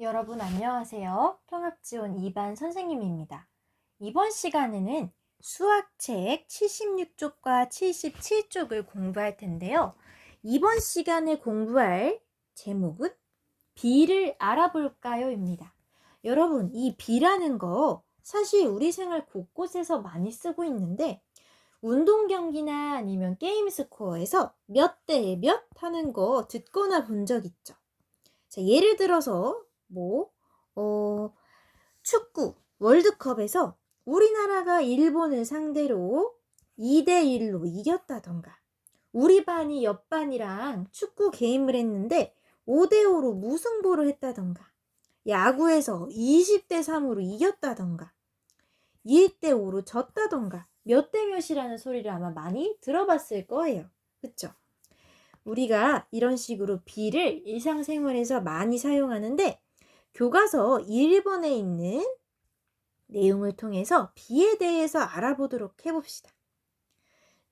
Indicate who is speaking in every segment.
Speaker 1: 여러분 안녕하세요. 통합지원 2반 선생님입니다. 이번 시간에는 수학책 76쪽과 77쪽을 공부할 텐데요. 이번 시간에 공부할 제목은 비를 알아볼까요?입니다. 여러분, 이 비라는 거 사실 우리 생활 곳곳에서 많이 쓰고 있는데 운동 경기나 아니면 게임 스코어에서 몇 대에 몇 하는 거 듣거나 본 적 있죠. 자, 예를 들어서 뭐, 어, 축구 월드컵에서 우리나라가 일본을 상대로 2대1로 이겼다던가, 우리 반이 옆 반이랑 축구 게임을 했는데 5대5로 무승부를 했다던가, 야구에서 20대 3으로 이겼다던가, 1대5로 졌다던가, 몇 대 몇이라는 소리를 아마 많이 들어봤을 거예요. 그쵸? 우리가 이런 식으로 비를 일상생활에서 많이 사용하는데 교과서 1번에 있는 내용을 통해서 비에 대해서 알아보도록 해봅시다.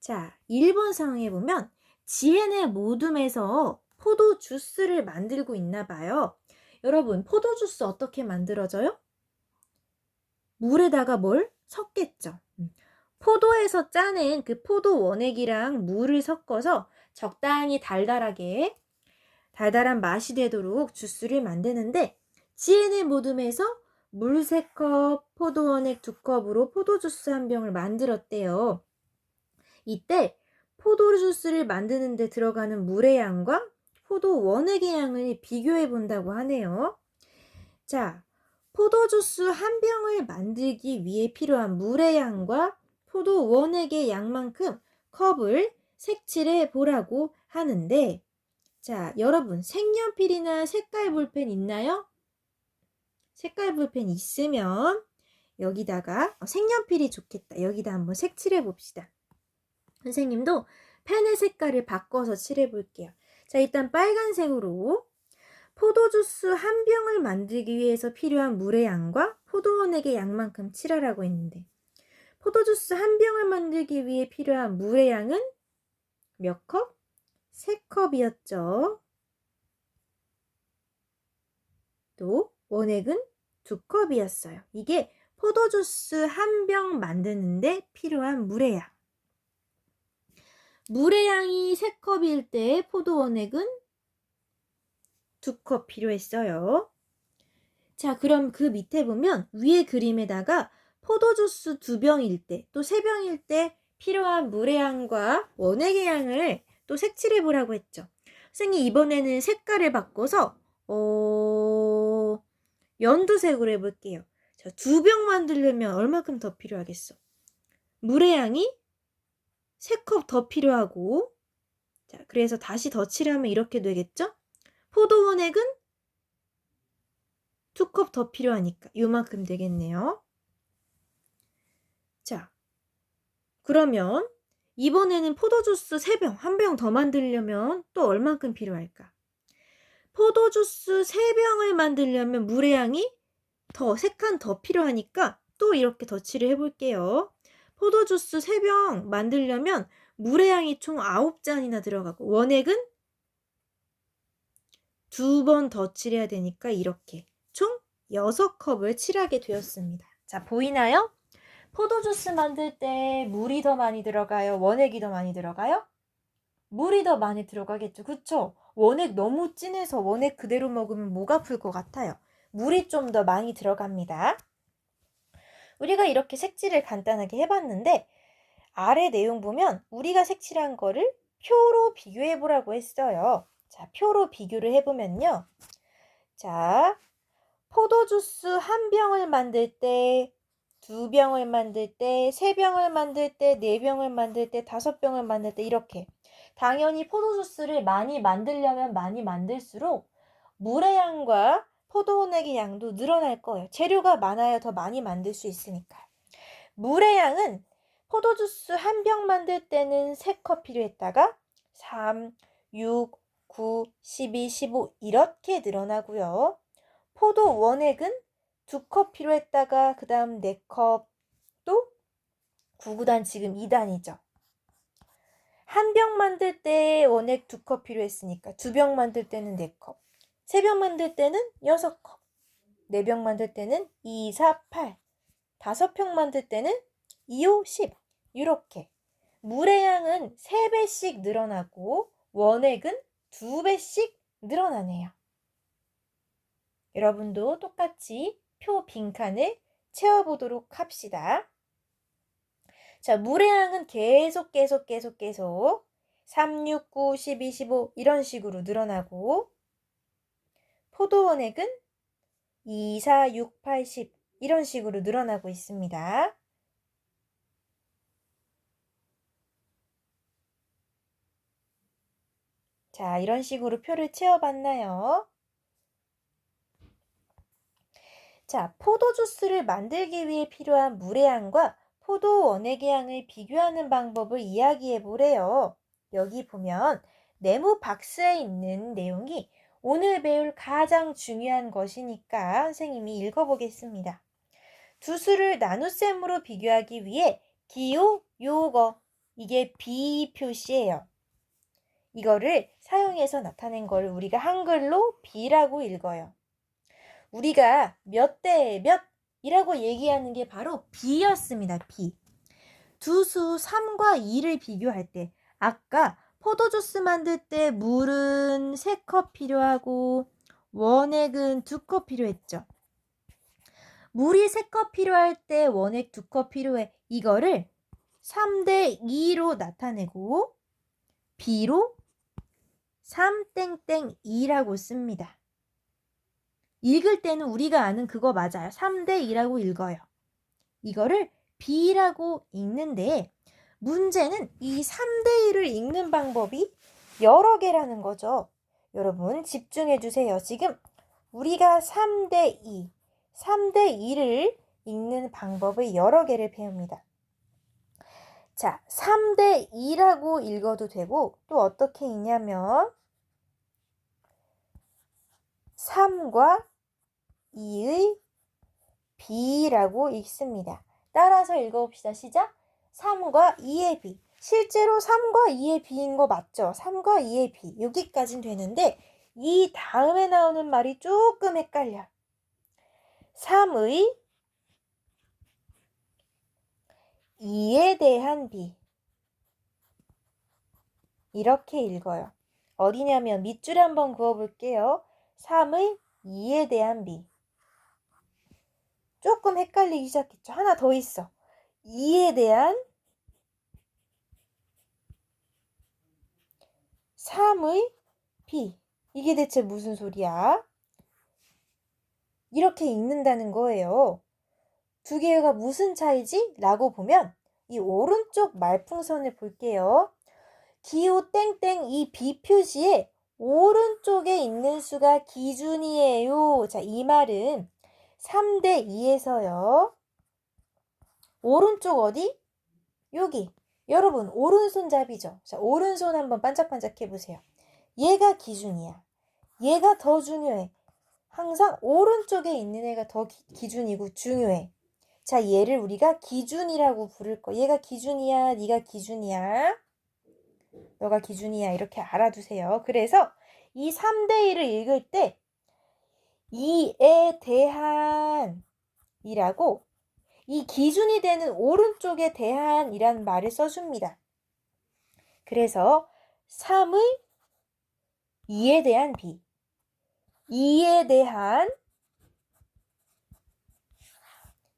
Speaker 1: 자, 1번 상황에 보면 지혜네 모둠에서 포도 주스를 만들고 있나 봐요. 여러분, 포도 주스 어떻게 만들어져요? 물에다가 뭘 섞겠죠. 음. 포도에서 짜낸 그 포도 원액이랑 물을 섞어서 적당히 달달하게 달달한 맛이 되도록 주스를 만드는데 지혜네 모둠에서 물 3컵, 포도 원액 2컵으로 포도 주스 한 병을 만들었대요. 이때 포도 주스를 만드는데 들어가는 물의 양과 포도 원액의 양을 비교해 본다고 하네요. 자, 포도 주스 한 병을 만들기 위해 필요한 물의 양과 포도 원액의 양만큼 컵을 색칠해 보라고 하는데 자, 여러분 색연필이나 색깔 볼펜 있나요? 색깔 볼펜 있으면 여기다가 어, 색연필이 좋겠다. 여기다 한번 색 칠해 봅시다. 선생님도 펜의 색깔을 바꿔서 칠해 볼게요. 자, 일단 빨간색으로 포도주스 한 병을 만들기 위해서 필요한 물의 양과 포도원액의 양만큼 칠하라고 했는데 포도주스 한 병을 만들기 위해 필요한 물의 양은 몇 컵? 세 컵이었죠. 또 원액은 두 컵이었어요. 이게 포도주스 한 병 만드는데 필요한 물의 양. 물의 양이 세 컵일 때 포도 원액은 두컵 필요했어요. 자, 그럼 그 밑에 보면 위에 그림에다가 포도주스 두 병일 때, 또세 병일 때 필요한 물의 양과 원액의 양을 또 색칠해 보라고 했죠. 선생님 이번에는 색깔을 바꿔서 어... 연두색으로 해볼게요. 자, 두 병 만들려면 얼마큼 더 필요하겠어? 물의 양이 세컵더 필요하고 자, 그래서 다시 더 칠하면 이렇게 되겠죠? 포도 원액은 두컵더 필요하니까 요만큼 되겠네요. 자, 그러면 이번에는 포도주스 3병, 한 병 더 만들려면 또 얼만큼 필요할까? 포도주스 3병을 만들려면 물의 양이 더, 3칸 더 필요하니까 또 이렇게 덧칠을 해볼게요. 포도주스 3병 만들려면 물의 양이 총 9잔이나 들어가고 원액은 두 번 더 칠해야 되니까 이렇게 총 6컵을 칠하게 되었습니다. 자, 보이나요? 포도주스 만들 때 물이 더 많이 들어가요? 원액이 더 많이 들어가요? 물이 더 많이 들어가겠죠. 그쵸? 원액 너무 진해서 원액 그대로 먹으면 목 아플 것 같아요. 물이 좀 더 많이 들어갑니다. 우리가 이렇게 색칠을 간단하게 해봤는데 아래 내용 보면 우리가 색칠한 거를 표로 비교해 보라고 했어요. 자, 표로 비교를 해보면요. 자, 포도주스 한 병을 만들 때, 두 병을 만들 때, 세 병을 만들 때, 네 병을 만들 때, 다섯 병을 만들 때 이렇게 당연히 포도 주스를 많이 만들려면 많이 만들수록 물의 양과 포도원액의 양도 늘어날 거예요. 재료가 많아야 더 많이 만들 수 있으니까. 물의 양은 포도 주스 한 병 만들 때는 3컵 필요했다가 3, 6, 9, 12, 15 이렇게 늘어나고요. 포도 원액은 2컵 필요했다가 그 다음 4컵 또 9구단 지금 2단이죠. 한 병 만들 때 원액 2컵 필요했으니까 두 병 만들 때는 4컵. 세 병 만들 때는 6컵. 4병 만들 때는 2, 4, 8. 5평 만들 때는 2, 5, 10. 이렇게. 물의 양은 3배씩 늘어나고 원액은 2배씩 늘어나네요. 여러분도 똑같이 표 빈칸을 채워보도록 합시다. 자, 물의 양은 계속 계속 계속 계속 3, 6, 9, 12, 15 이런 식으로 늘어나고 포도 원액은 2, 4, 6, 8, 10 이런 식으로 늘어나고 있습니다. 자, 이런 식으로 표를 채워봤나요? 자, 포도 주스를 만들기 위해 필요한 물의 양과 포도 원액의 양을 비교하는 방법을 이야기해 보래요. 여기 보면 네모 박스에 있는 내용이 오늘 배울 가장 중요한 것이니까 선생님이 읽어보겠습니다. 두 수를 나눗셈으로 비교하기 위해 기호, 요거, 이게 비 표시예요. 이거를 사용해서 나타낸 걸 우리가 한글로 비라고 읽어요. 우리가 몇 대 몇 이라고 얘기하는 게 바로 비였습니다. 비. 두 수 3과 2를 비교할 때 아까 포도주스 만들 때 물은 3컵 필요하고 원액은 2컵 필요했죠. 물이 3컵 필요할 때 원액 2컵 필요해. 이거를 3대 2로 나타내고 B로 3땡땡 2라고 씁니다. 읽을 때는 우리가 아는 그거 맞아요. 3대 2라고 읽어요. 이거를 B라고 읽는데 문제는 이 3대 1을 읽는 방법이 여러 개라는 거죠. 여러분 집중해 주세요. 지금 우리가 3대 2, 3대 2를 읽는 방법을 여러 개를 배웁니다. 자, 3대 2라고 읽어도 되고 또 어떻게 읽냐면 3과 2의 B라고 읽습니다. 따라서 읽어봅시다. 시작. 3과 2의 B. 실제로 3과 2의 B인 거 맞죠? 3과 2의 B. 여기까진 되는데 이 다음에 나오는 말이 조금 헷갈려. 3의 2에 대한 B. 이렇게 읽어요. 어디냐면 밑줄 한번 그어볼게요. 3의 2에 대한 B. 조금 헷갈리기 시작했죠. 하나 더 있어. 2에 대한 3의 B. 이게 대체 무슨 소리야? 이렇게 읽는다는 거예요. 두 개가 무슨 차이지? 라고 보면 이 오른쪽 말풍선을 볼게요. 기호 땡땡 이 B 표시에 오른쪽에 있는 수가 기준이에요. 자, 이 말은 3대 2에서요. 오른쪽 어디? 여기. 여러분, 오른손잡이죠? 자, 오른손 한번 반짝반짝 해보세요. 얘가 기준이야. 얘가 더 중요해. 항상 오른쪽에 있는 애가 더 기, 기준이고 중요해. 자, 얘를 우리가 기준이라고 부를 거. 얘가 기준이야, 네가 기준이야. 너가 기준이야. 이렇게 알아두세요. 그래서 이 3대 1을 읽을 때 이에 대한 이라고 이 기준이 되는 오른쪽에 대한이란 말을 써줍니다. 그래서 3의 2에 대한 비, 2에 대한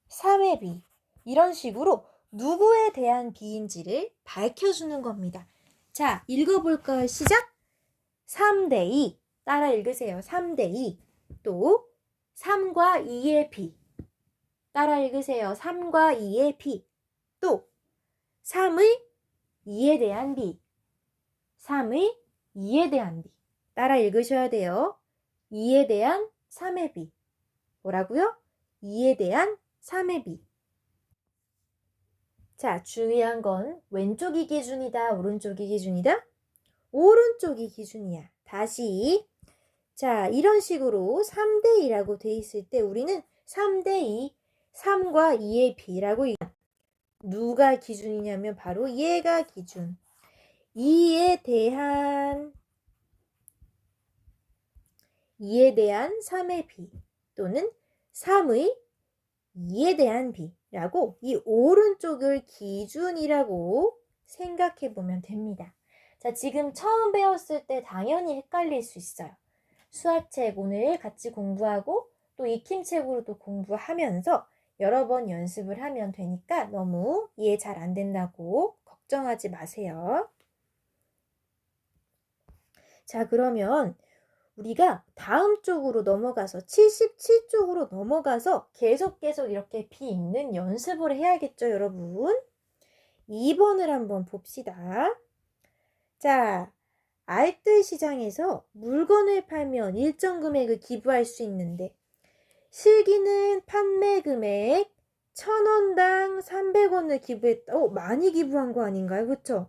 Speaker 1: 3의 비 이런 식으로 누구에 대한 비인지를 밝혀주는 겁니다. 자, 읽어볼까요? 시작! 3대 2 따라 읽으세요. 3대 2 또 3과 2의 비 따라 읽으세요. 3과 2의 비 또 3의 2에 대한 비 3의 2에 대한 비 따라 읽으셔야 돼요. 2에 대한 3의 비 뭐라고요? 2에 대한 3의 비 자, 중요한 건 왼쪽이 기준이다, 오른쪽이 기준이다? 오른쪽이 기준이야. 다시. 자, 이런 식으로 3대 2라고 돼 있을 때 우리는 3대 2, 3과 2의 비라고 누가 기준이냐면 바로 얘가 기준. 2에 대한 2에 대한 3의 비 또는 3의 2에 대한 비라고 이 오른쪽을 기준이라고 생각해 보면 됩니다. 자, 지금 처음 배웠을 때 당연히 헷갈릴 수 있어요. 수학책 오늘 같이 공부하고 또 익힘책으로도 공부하면서 여러 번 연습을 하면 되니까 너무 이해 잘 안 된다고 걱정하지 마세요. 자, 그러면 우리가 다음 쪽으로 넘어가서 77쪽으로 넘어가서 계속 계속 이렇게 비 있는 연습을 해야겠죠, 여러분? 2번을 한번 봅시다. 자, 알뜰 시장에서 물건을 팔면 일정 금액을 기부할 수 있는데 실기는 판매 금액 1000원당 300원을 기부했다. 어, 많이 기부한 거 아닌가요? 그쵸?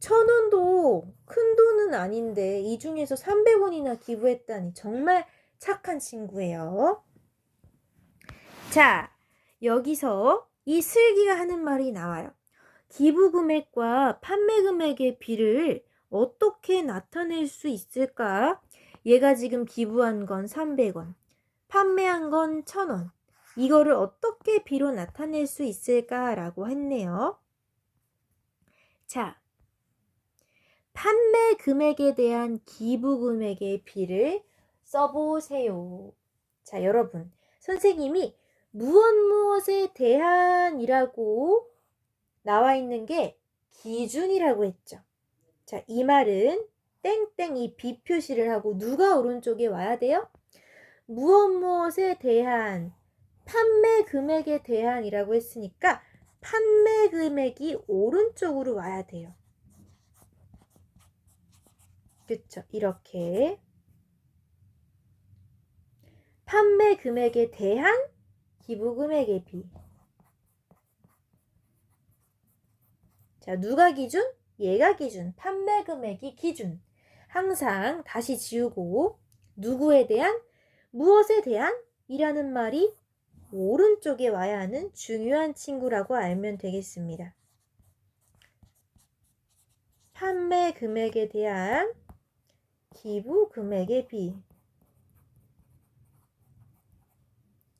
Speaker 1: 1000원도 큰 돈은 아닌데 이 중에서 300원이나 기부했다니 정말 착한 친구예요. 자, 여기서 이 슬기가 하는 말이 나와요. 기부 금액과 판매 금액의 비를 어떻게 나타낼 수 있을까? 얘가 지금 기부한 건 300원, 판매한 건 1000원. 이거를 어떻게 비로 나타낼 수 있을까라고 했네요. 자, 판매 금액에 대한 기부 금액의 비를 써보세요. 자, 여러분. 선생님이 무엇 무엇에 대한이라고 나와 있는 게 기준이라고 했죠. 자, 이 말은 땡땡 이 비 표시를 하고 누가 오른쪽에 와야 돼요? 무엇 무엇에 대한 판매 금액에 대한이라고 했으니까 판매 금액이 오른쪽으로 와야 돼요. 그쵸? 이렇게 판매 금액에 대한 기부 금액의 비. 자, 누가 기준? 얘가 기준. 판매 금액이 기준. 항상 다시 지우고 누구에 대한 무엇에 대한 이라는 말이 오른쪽에 와야 하는 중요한 친구라고 알면 되겠습니다. 판매 금액에 대한 기부 금액의 비.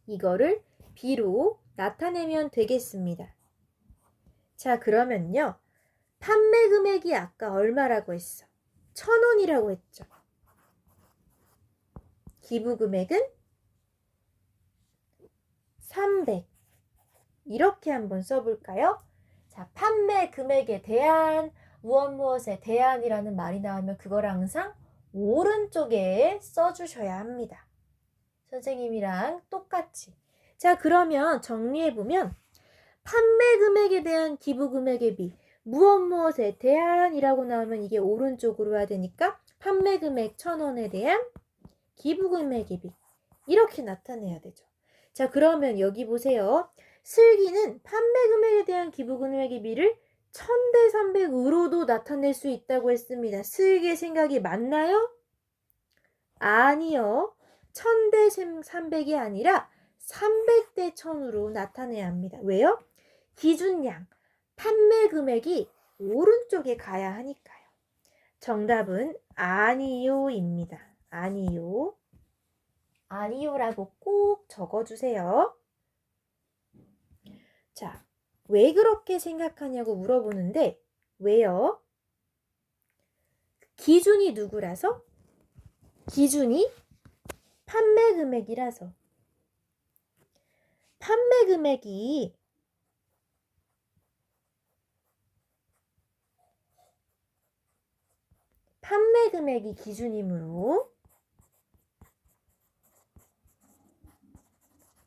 Speaker 1: 이거를 비로 나타내면 되겠습니다. 자, 그러면요. 판매 금액이 아까 얼마라고 했어? 천 원이라고 했죠. 기부 금액은 300. 이렇게 한번 써볼까요? 자, 판매 금액에 대한 무엇 무엇에 대한이라는 말이 나오면 그걸 항상 오른쪽에 써주셔야 합니다. 선생님이랑 똑같이. 자, 그러면 정리해보면 판매 금액에 대한 기부 금액의 비, 무엇 무엇에 대한이라고 나오면 이게 오른쪽으로 와야 되니까 판매 금액 1000원에 대한 기부 금액의 비. 이렇게 나타내야 되죠. 자, 그러면 여기 보세요. 슬기는 판매 금액에 대한 기부 금액의 비를 1000대 300으로도 나타낼 수 있다고 했습니다. 슬기의 생각이 맞나요? 아니요. 1000대 300이 아니라 300대 1000으로 나타내야 합니다. 왜요? 기준량, 판매 금액이 오른쪽에 가야 하니까요. 정답은 아니요입니다. 아니요. 아니요라고 꼭 적어주세요. 자, 왜 그렇게 생각하냐고 물어보는데, 왜요? 기준이 누구라서? 기준이 판매 금액이라서. 판매 금액이 판매 금액이 기준이므로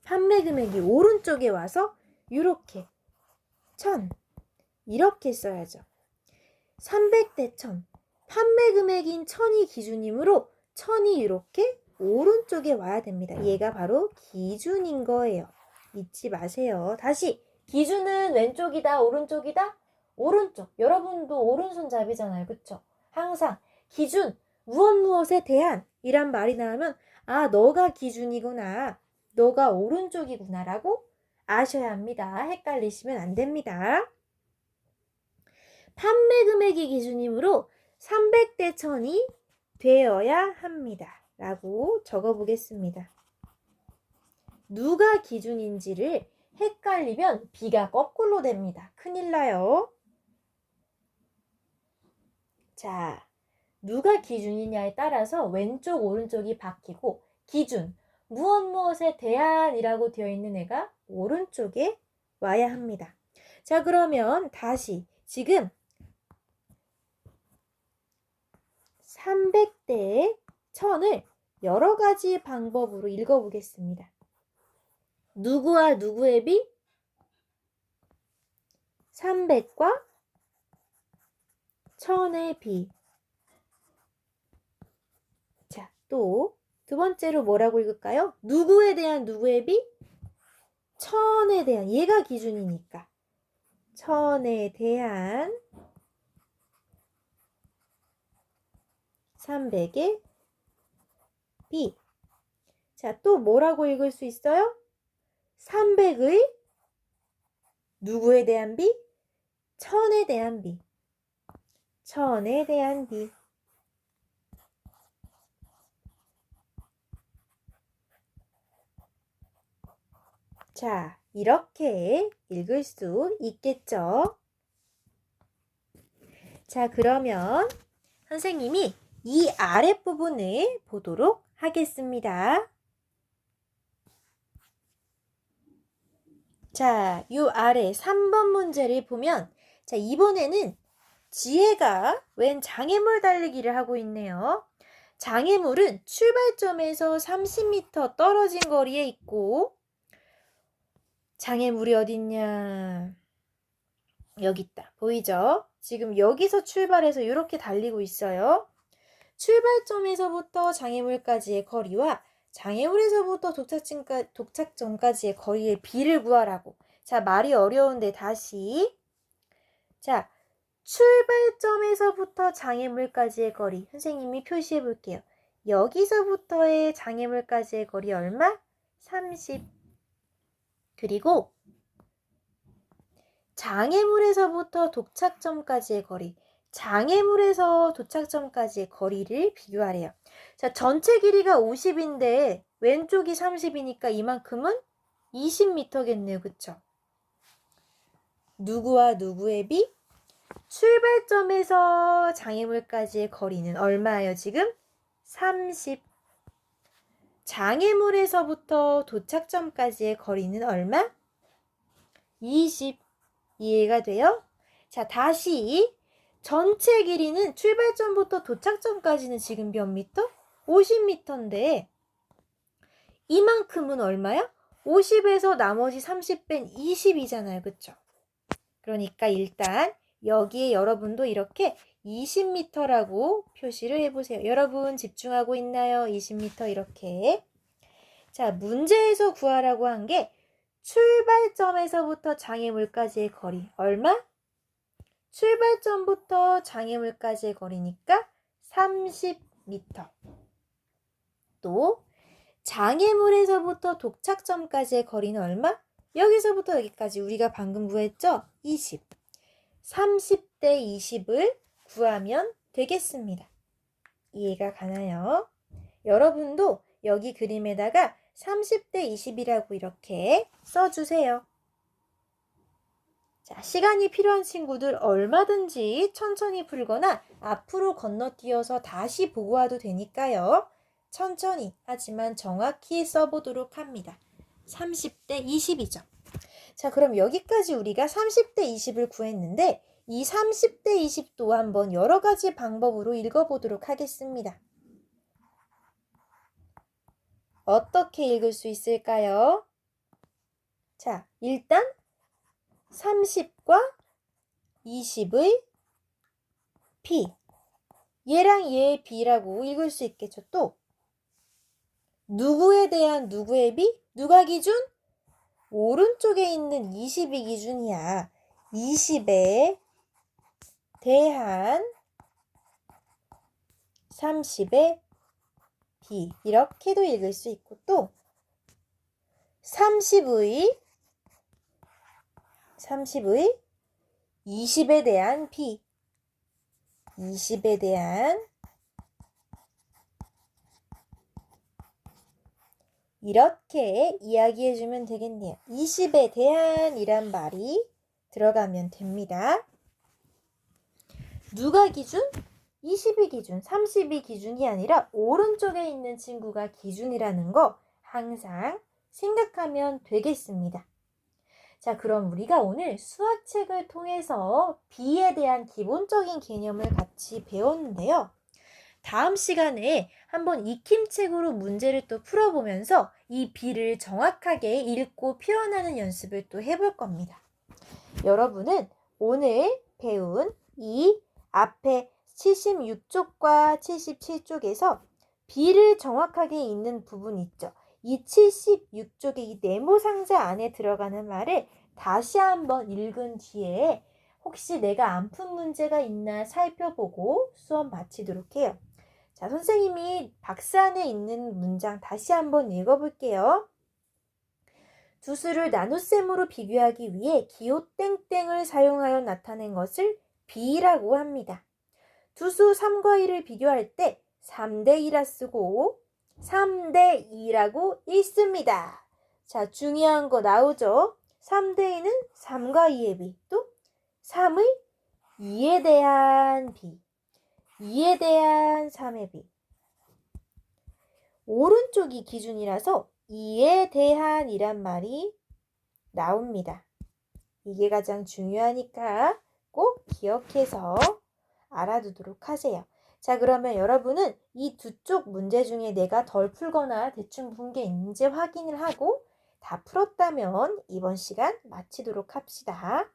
Speaker 1: 판매 금액이 오른쪽에 와서 이렇게 1000 이렇게 써야죠. 300대 1000 판매 금액인 1000이 기준이므로 1000이 이렇게 오른쪽에 와야 됩니다. 얘가 바로 기준인 거예요. 잊지 마세요. 다시 기준은 왼쪽이다 오른쪽이다 오른쪽 여러분도 오른손잡이잖아요. 그쵸? 항상 기준 무엇 무엇에 대한 이란 말이 나오면 아 너가 기준이구나 너가 오른쪽이구나 라고 아셔야 합니다. 헷갈리시면 안 됩니다. 판매 금액이 기준이므로 300대 1000이 되어야 합니다. 라고 적어 보겠습니다. 누가 기준인지를 헷갈리면 B가 거꾸로 됩니다. 큰일 나요. 자, 누가 기준이냐에 따라서 왼쪽, 오른쪽이 바뀌고 기준, 무엇 무엇에 대한이라고 되어 있는 애가 오른쪽에 와야 합니다. 자, 그러면 다시 지금 300대의 천을 여러 가지 방법으로 읽어보겠습니다. 누구와 누구의 비? 300과 천의 비. 자, 또 두 번째로 뭐라고 읽을까요? 누구에 대한 누구의 비? 천에 대한 얘가 기준이니까 천에 대한 300의 비. 자, 또 뭐라고 읽을 수 있어요? 300의 누구에 대한 비? 천에 대한 비. 천에 대한 비. 자, 이렇게 읽을 수 있겠죠? 자, 그러면 선생님이 이 아랫부분을 보도록 하겠습니다. 자, 요 아래 3번 문제를 보면 자, 이번에는 지혜가 웬 장애물 달리기를 하고 있네요. 장애물은 출발점에서 30m 떨어진 거리에 있고 장애물이 어딨냐? 여기 있다. 보이죠? 지금 여기서 출발해서 이렇게 달리고 있어요. 출발점에서부터 장애물까지의 거리와 장애물에서부터 도착점까, 도착점까지의 거리의 비를 구하라고. 자, 말이 어려운데 다시. 자, 출발점에서부터 장애물까지의 거리. 선생님이 표시해 볼게요. 여기서부터의 장애물까지의 거리 얼마? 30. 그리고 장애물에서부터 도착점까지의 거리. 장애물에서 도착점까지의 거리를 비교하래요. 자, 전체 길이가 50인데 왼쪽이 30이니까 이만큼은 20m겠네요. 그쵸? 누구와 누구의 비? 출발점에서 장애물까지의 거리는 얼마예요, 지금? 30. 장애물에서부터 도착점까지의 거리는 얼마? 20. 이해가 돼요? 자, 다시 전체 길이는 출발점부터 도착점까지는 지금 몇 미터? 50미터인데 이만큼은 얼마야? 50에서 나머지 30 뺀 20이잖아요. 그쵸? 그러니까 일단 여기에 여러분도 이렇게 20m라고 표시를 해보세요. 여러분 집중하고 있나요? 20m 이렇게. 자, 문제에서 구하라고 한 게 출발점에서부터 장애물까지의 거리 얼마? 출발점부터 장애물까지의 거리니까 30m. 또 장애물에서부터 도착점까지의 거리는 얼마? 여기서부터 여기까지 우리가 방금 구했죠? 20. 30대 20을 구하면 되겠습니다. 이해가 가나요? 여러분도 여기 그림에다가 30대 20이라고 이렇게 써주세요. 자, 시간이 필요한 친구들 얼마든지 천천히 풀거나 앞으로 건너뛰어서 다시 보고 와도 되니까요. 천천히 하지만 정확히 써보도록 합니다. 30대 20이죠. 자, 그럼 여기까지 우리가 30대 20을 구했는데 이 30대 20도 한번 여러 가지 방법으로 읽어보도록 하겠습니다. 어떻게 읽을 수 있을까요? 자, 일단 30과 20의 비. 얘랑 얘의 비라고 읽을 수 있겠죠. 또 누구에 대한 누구의 비? 누가 기준? 오른쪽에 있는 20이 기준이야. 20에 대한 30의 비 이렇게도 읽을 수 있고 또 30의 30의 20에 대한 비 20에 대한 이렇게 이야기해 주면 되겠네요. 20에 대한이란 말이 들어가면 됩니다. 누가 기준? 20이 기준, 30이 기준이 아니라 오른쪽에 있는 친구가 기준이라는 거 항상 생각하면 되겠습니다. 자, 그럼 우리가 오늘 수학책을 통해서 비에 대한 기본적인 개념을 같이 배웠는데요. 다음 시간에 한번 익힘책으로 문제를 또 풀어보면서 이 비를 정확하게 읽고 표현하는 연습을 또 해볼 겁니다. 여러분은 오늘 배운 이 앞에 76쪽과 77쪽에서 비를 정확하게 읽는 부분 있죠. 이 76쪽의 이 네모 상자 안에 들어가는 말을 다시 한번 읽은 뒤에 혹시 내가 안 푼 문제가 있나 살펴보고 수업 마치도록 해요. 자, 선생님이 박스 안에 있는 문장 다시 한번 읽어볼게요. 두 수를 나눗셈으로 비교하기 위해 기호 땡땡을 사용하여 나타낸 것을 비라고 합니다. 두수 3과 2를 비교할 때 3대 2라 쓰고 3대 2라고 읽습니다. 자, 중요한 거 나오죠? 3대 2는 3과 2의 비, 또 3의 2에 대한 비, 2에 대한 3의 비. 오른쪽이 기준이라서 2에 대한 이란 말이 나옵니다. 이게 가장 중요하니까 꼭 기억해서 알아두도록 하세요. 자, 그러면 여러분은 이 두 쪽 문제 중에 내가 덜 풀거나 대충 푼게 있는지 확인을 하고 다 풀었다면 이번 시간 마치도록 합시다.